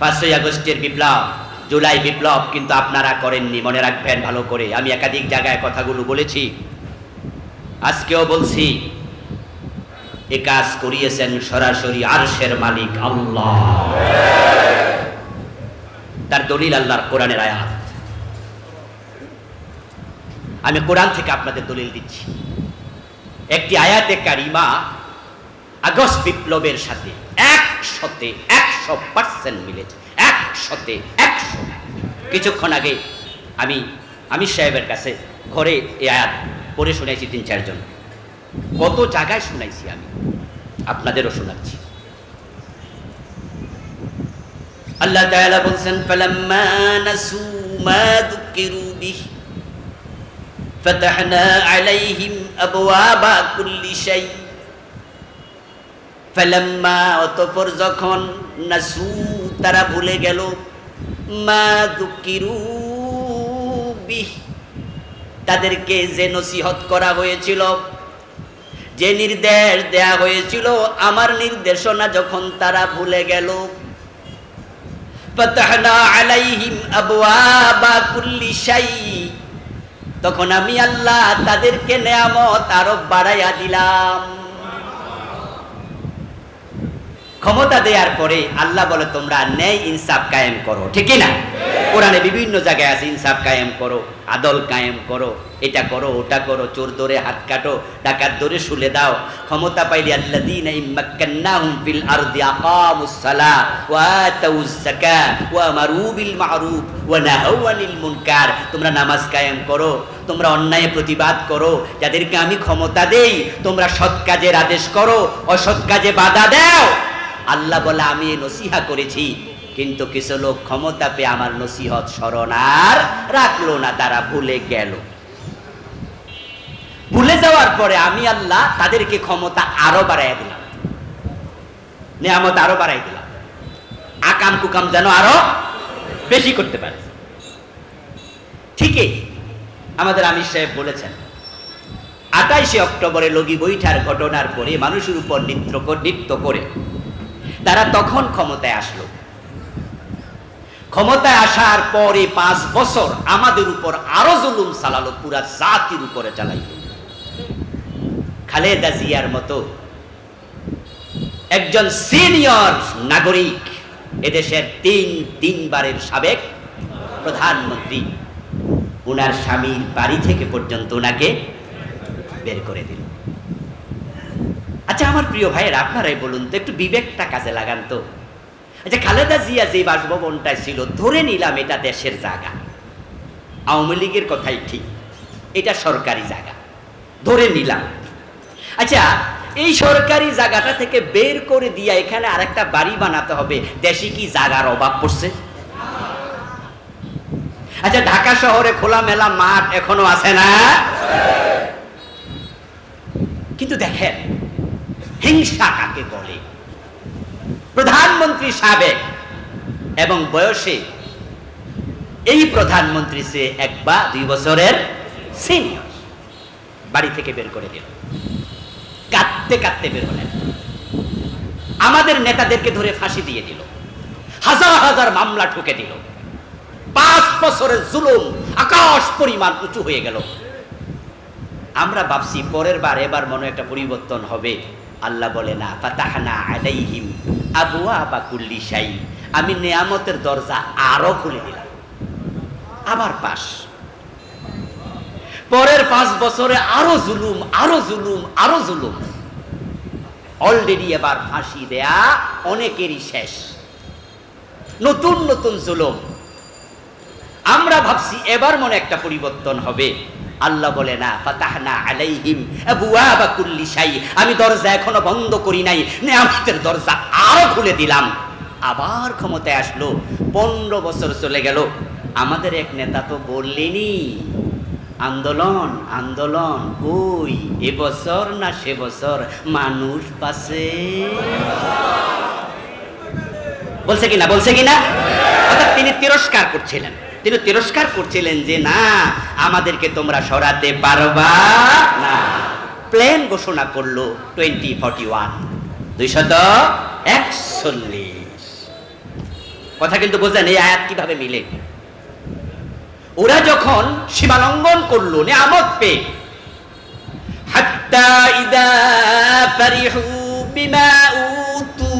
পাঁচই আগস্টের বিপ্লব, জুলাই বিপ্লব কিন্তু আপনারা করেননি, মনে রাখবেন ভালো করে। আমি একাধিক জায়গায় কথাগুলো বলেছি, আজকেও বলছি, এ কাজ করিয়েছেন সরাসরি আরশের মালিক আল্লাহ। তার দলিল আল্লাহর কোরআনের আয়াত। আমি কোরআন থেকে আপনাদের দলিল দিচ্ছি। একটি আয়াতে কারিমা আগস্ট বিপ্লবের সাথে একশতে একশো পার্সেন্ট মিলেছে। একশতে একশো। কিছুক্ষণ আগে আমি, আমির সাহেবের কাছে ঘরে এ আয়াত পড়ে শুনেছি তিন চারজন। কত জায়গায় শুনাইছি আমি। আপনাদেরও শোনাচ্ছি। আল্লাহ তাআলা বলছেন, ফালাম্মা নাসু মা যুকিরু বিহি ফাতাহনা আলাইহিম আবওয়াবা কুল্লি শাই ফেলাম্মা, অতপর যখন নাসু, তারা ভুলে গেল, মা দুকিরু বিহ। তাদেরকে যে নসিহত করা হয়েছিল, যে নির্দেশ দেয়া হয়েছিল, আমার নির্দেশনা যখন তারা ভুলে গেল তখন আমি আল্লাহ তাদেরকে নেয়ামত আরও বাড়াইয়া দিলাম। ক্ষমতা দেওয়ার পরে আল্লাহ বলে, তোমরা ন্যায় ইনসাফ কায়েম করো। ঠিক না কোরআনে বিভিন্ন জায়গায় আছে, ইনসাফ কায়েম করো, আদল কায়েম করো, এটা করো, ওটা করো, চোর দরে হাত কাটো, ডাকাত দরে শুলে দাও। ক্ষমতা পাইলে আল্লাযীনা ইম্মাক্কান্নাহুম ফিল আরদি আকামুস সালাহ ওয়া যাকাত ওয়া ওয়া মুনকার। তোমরা নামাজ কায়েম করো, তোমরা অন্যায় প্রতিবাদ করো, যাদেরকে আমি ক্ষমতা দেই, তোমরা সৎ কাজের আদেশ করো, অসৎ কাজে বাধা দাও। আল্লাহ বলে, আমি নসিহা করেছি, কিন্তু কিছু লোক ক্ষমতা পেয়ে আমার নসিহত স্মরণ আর রাখল না, তারা ভুলে গেল। ভুলে যাওয়ার পরে আমি আল্লাহ তাদেরকে ক্ষমতা আরও বাড়াই দিলাম। নিয়ামত আরও বাড়াই দিলাম। আকাম কুকাম যেন আরও বেশি করতে পারে। ঠিকই, আমাদের আমির সাহেব বলেছেন, আঠাইশে অক্টোবরে লগি বৈঠার ঘটনার পরে মানুষের উপর নৃত্য নৃত্য করে তারা তখন ক্ষমতায় আসলো। ক্ষমতায় আসার পরে পাঁচ বছর আমাদের উপর আরও জুলুম চালালো, পুরা জাতির উপরে চালাইল। খালেদা জিয়ার মতো একজন সিনিয়র নাগরিক এদেশের তিন তিনবারের সাবেক প্রধানমন্ত্রী, উনার স্বামীর বাড়ি থেকে পর্যন্ত ওনাকে বের করে দিল। আচ্ছা আমার প্রিয় ভাইয়ের আপনারাই বলুন তো, একটু বিবেকটা কাজে লাগান তো। আচ্ছা খালেদা জিয়া যে বাসভবনটায় ছিল, ধরে নিলাম এটা দেশের জায়গা। আওয়ামী লীগের কথাই ঠিক, এটা সরকারি জায়গা। ধরে নিলাম। আচ্ছা এই সরকারি জায়গাটা থেকে বের করে দিয়া এখানে আরেকটা বাড়ি বানাতে হবে, দেশে কি জায়গার অভাব পড়ছে? আচ্ছা ঢাকা শহরে খোলামেলা মাঠ এখনও আছে না? কিন্তু দেখেন হিংসা কাকে বলে? প্রধানমন্ত্রী সাবেক এবং বয়সে এই প্রধানমন্ত্রী সে এক বা দুই বছরের সিনিয়র বাড়ি থেকে বের করে দিল। কাঁদতে কাঁদতে বের হলেন। আমাদের নেতাদেরকে ধরে ফাঁসি দিয়ে দিল। হাজার হাজার মামলা ঠুকে দিল। পাঁচ বছরের জুলুম আকাশ পরিমাণ উঁচু হয়ে গেল। আমরা ভাবছি পরের বার, এবার মনে একটা পরিবর্তন হবে। আল্লাহ বলে না, ফাতাহানা আলাইহিম আবুয়া বা কুল্লি শাই আমি নেয়ামতের দরজা আরও খুলে দিলাম। আবার পাস পরের পাঁচ বছরে আরও জুলুম আরও জুলুম আরও জুলুম। অলরেডি এবার ফাঁসি দেয়া অনেকেরই শেষ। নতুন নতুন জুলুম। আমরা ভাবছি এবার মনে একটা পরিবর্তন হবে। আল্লাহ বলে, না, ফাতাহনা আলাইহিম আবওয়াবা কুল্লি শাই। আমি দরজা এখনও বন্ধ করি নাই, নিয়ামতের দরজা আরও খুলে দিলাম। আবার ক্ষমতায় আসলো, পনেরো বছর চলে গেল। আমাদের এক নেতা তো বললেনি, আন্দোলন আন্দোলন, কই? এবছর না সে বছর? মানুষ পাশে বলছে কিনা বলছে কিনা? অর্থাৎ তিনি তিরস্কার করছিলেন। তিনি তিরস্কার করছিলেন যে, না, আমাদেরকে তোমরা সরাতে পারবা না। প্ল্যান ঘোষণা করল টোয়েন্টি ফর্টি ওয়ান। দুইশত একচল্লিশ। কথা কিন্তু বোঝেন, এই আয়াত কীভাবে মিলে? ওরা যখন সীমালঙ্ঘন করল, নিয়ামত পেয়ে, হাত্তা ইদা ফারিহু বিমা উতু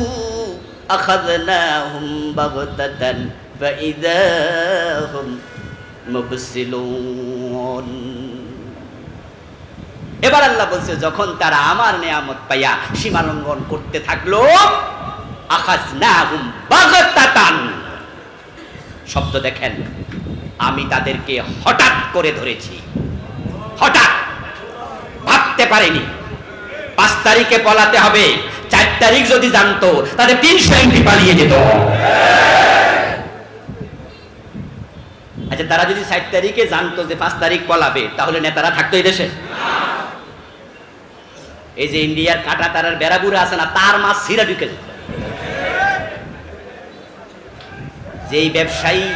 আখাযনাহুম বাগতাতান। ফাইদা হুম মুবসিলুন এবার আল্লাহ বলছে, যখন তারা আমার নিয়ামত পাইয়া সীমালঙ্ঘন করতে থাকল আখাযনাহুম বাগতাতান। শব্দ দেখেন, আমি তাদেরকে হঠাৎ করে ধরেছি। হঠাৎ। ভাবতে পারেনি। পাঁচ তারিখে পলাতে হবে, চার তারিখ যদি জানতো, তাদের তিনশো এমপি পালিয়ে যেত। আচ্ছা তারা যদি চার তারিখে জানতো যে পাঁচ তারিখ পলাবে, তাহলে নেতারা থাকতো এই দেশে। এই যে ইন্ডিয়ার কাটা তারার বেড়াবুড়া আছে না, তার মাছ সিরা ঢুকে যেত। যেই ব্যবসায়ী,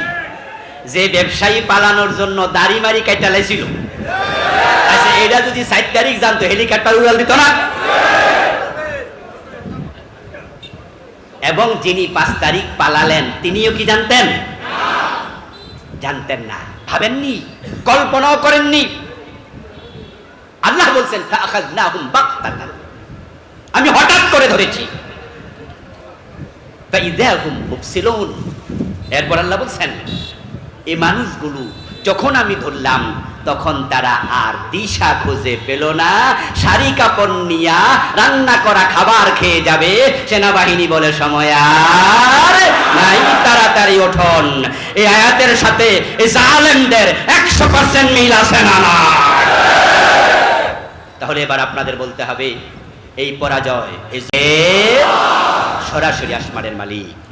যে ব্যবসায়ী পালানোর জন্য দাড়ি মারি কাইটা লাইছিল আচ্ছা এটা যদি সাত তারিখ জানতো, হেলিকপ্টার উড়াল দিত না। এবং যিনি পাঁচ তারিখ পালালেন, তিনিও কি জানতেন? জানতেন না। ভাবেননি, কল্পনাও করেননি। আল্লাহ বলছেন আমি হঠাৎ করে ধরেছি। এরপর আল্লাহ বলছেন এই মানুষগুলো যখন আমি ধরলাম তখন তারা আর দিশা খুঁজে পেল না। শাড়ি কাপড় নিয়া রান্না করা খাবার খেয়ে যাবে। সেনাবাহিনী বলে, সময় আর নাই, তাড়াতাড়ি ওঠন। এই আয়াতের সাথে এই জালেমদের একশো পার্সেন্ট মিল আছে না না তাহলে এবার আপনাদের বলতে হবে, এই পরাজয় সরাসরি আসমানের মালিক।